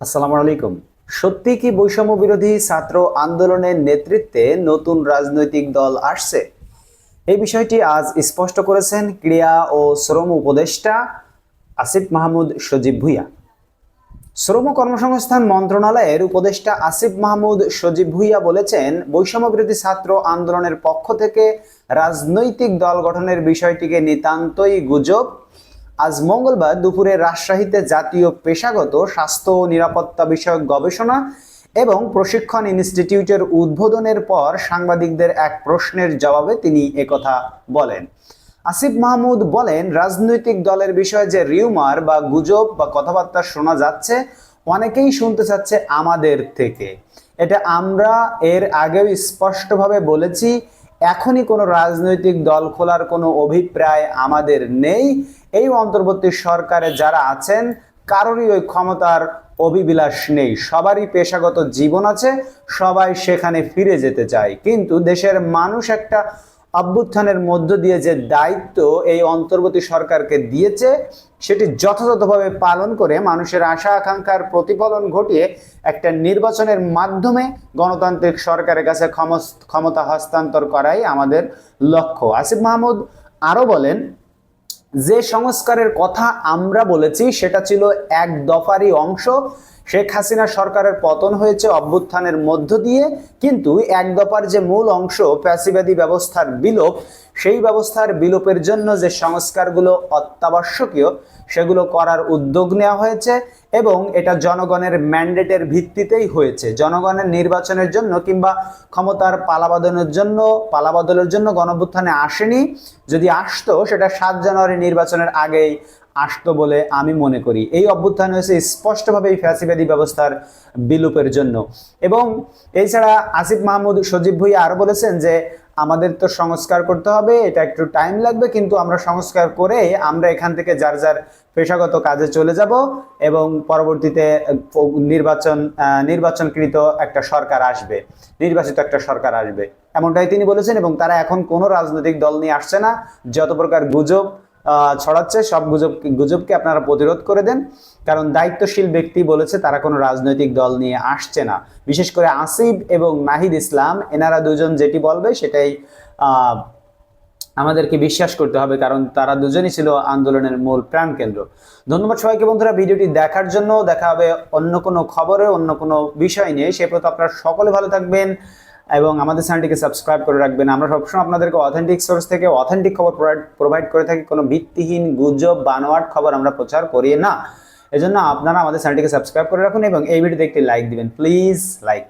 আসসালামু আলাইকুম। সত্যি কি বৈষম্য বিরোধী ছাত্র আন্দোলনের নেতৃত্বে নতুন রাজনৈতিক দল আসছে? এই বিষয়টি আজ স্পষ্ট করেছেন ক্রীড়া ও শ্রম উপদেষ্টা আসিফ মাহমুদ সজীব ভুইয়া। শ্রম কর্মসংস্থান মন্ত্রণালয়ের উপদেষ্টা আসিফ মাহমুদ সজীব ভুইয়া বলেছেন, বৈষম্য বিরোধী ছাত্র আন্দোলনের পক্ষ থেকে রাজনৈতিক দল গঠনের বিষয়টিকে নিতান্তই গুজব আজ মঙ্গলবার দুপুরে রাজশাহীতে জাতীয় পেশাগত স্বাস্থ্য ও নিরাপত্তা বিষয়ক গবেষণা এবং প্রশিক্ষণ ইনস্টিটিউটের উদ্বোধনের পর সাংবাদিকদের এক প্রশ্নের জবাবে তিনি একথা বলেন। আসিফ মাহমুদ বলেন, রাজনৈতিক দলের বিষয়ে যে রিউমার বা গুজব বা কথাবার্তা শোনা যাচ্ছে, অনেকেই শুনতে চাচ্ছে আমাদের থেকে। এটা আমরা এর আগেও স্পষ্টভাবে বলেছি এখনই কোনো রাজনৈতিক দল খোলার কোনো অভিপ্রায় আমাদের নেই। এই অন্তর্বর্তী সরকারে যারা আছেন, কারোরই ওই ক্ষমতার অভিবিলাস নেই। সবারই পেশাগত জীবন আছে, সবাই সেখানে ফিরে যেতে চায়। কিন্তু দেশের মানুষ একটা অভ্যুত্থানের মধ্য দিয়ে যে দায়িত্ব এই অন্তর্বর্তী সরকারকে দিয়েছে, সেটি যথাযথভাবে পালন করে মানুষের আশা আকাঙ্ক্ষার প্রতিফলন ঘটিয়ে একটা নির্বাচনের মাধ্যমে গণতান্ত্রিক সরকারের কাছে ক্ষমতা হস্তান্তর করাই আমাদের লক্ষ্য। আসিফ মাহমুদ আরও বলেন, যে সংস্কারের কথা আমরা বলেছি, সেটা ছিল এক দফারই অংশ। শেখ হাসিনা সরকারের পতন হয়েছে অভ্যুত্থানের মধ্য দিয়ে, কিন্তু এক দফার যে মূল অংশ প্যাসিবাদী ব্যবস্থার বিলোপ, সেই ব্যবস্থার বিলোপের জন্য যে সংস্কারগুলো অত্যাবশ্যকীয়, সেগুলো করার উদ্যোগ নেওয়া হয়েছে এবং এটা জনগণের ম্যান্ডেটের ভিত্তিতেই হয়েছে। জনগণের নির্বাচনের জন্য কিংবা ক্ষমতার পালাবদলের জন্য পালাবদলের জন্য গণভ্যুত্থানে আসেনি। যদি আসতো, সেটা সাত জানুয়ারি নির্বাচনের আগেই আসতো বলে আমি মনে করি। এই অভ্যুত্থান হয়েছে স্পষ্টভাবে এই ফ্যাসিবাদী ব্যবস্থার বিলুপের জন্য। এবং এছাড়া আসিফ মাহমুদ সজীব ভুইয়া আরও বলেছেন যে, আমাদের তো সংস্কার করতে হবে, এটা একটু টাইম লাগবে, কিন্তু আমরা সংস্কার করে আমরা এখান থেকে যার যার পেশাগত কাজে চলে যাব এবং পরবর্তীতে নির্বাচন নির্বাচনকৃত একটা সরকার আসবে, নির্বাচিত একটা সরকার আসবে। এমনটাই তিনি বলেছেন এবং তারা এখন কোনো রাজনৈতিক দল নিয়ে আসছে না। যত প্রকার গুজব ছড়াচ্ছে, সব গুজব গুজবকে আপনারা প্রতিরোধ করে দেন। কারণ দায়িত্বশীল ব্যক্তি বলেছে, তারা কোনো রাজনৈতিক দল নিয়ে আসছে না। বিশেষ করে আসিফ এবং নাহিদ ইসলাম, এনারা দুজন যেটি বলবে, সেটাই আমাদেরকে বিশ্বাস করতে হবে, কারণ তারা দুজনই ছিল আন্দোলনের মূল প্রাণকেন্দ্র। ধন্যবাদ সবাইকে বন্ধুরা ভিডিওটি দেখার জন্য। দেখা হবে অন্য কোনো খবরে, অন্য কোনো বিষয় নিয়ে। সে প্রতি আপনারা সকলে ভালো থাকবেন। এবং আমাদের চ্যানেলটিকে সাবস্ক্রাইব করে রাখবেন। আমরা সবসময় আপনাদেরকে অথেন্টিক সোর্স থেকে অথেন্টিক খবর প্রোভাইড করে থাকি। কোনো ভিত্তিহীন গুজব, বানোয়াট খবর আমরা প্রচার করি না। এজন্য আপনারা আমাদের চ্যানেলটিকে সাবস্ক্রাইব করে রাখুন এবং এই ভিডিওতে একটি লাইক দিবেন। Please like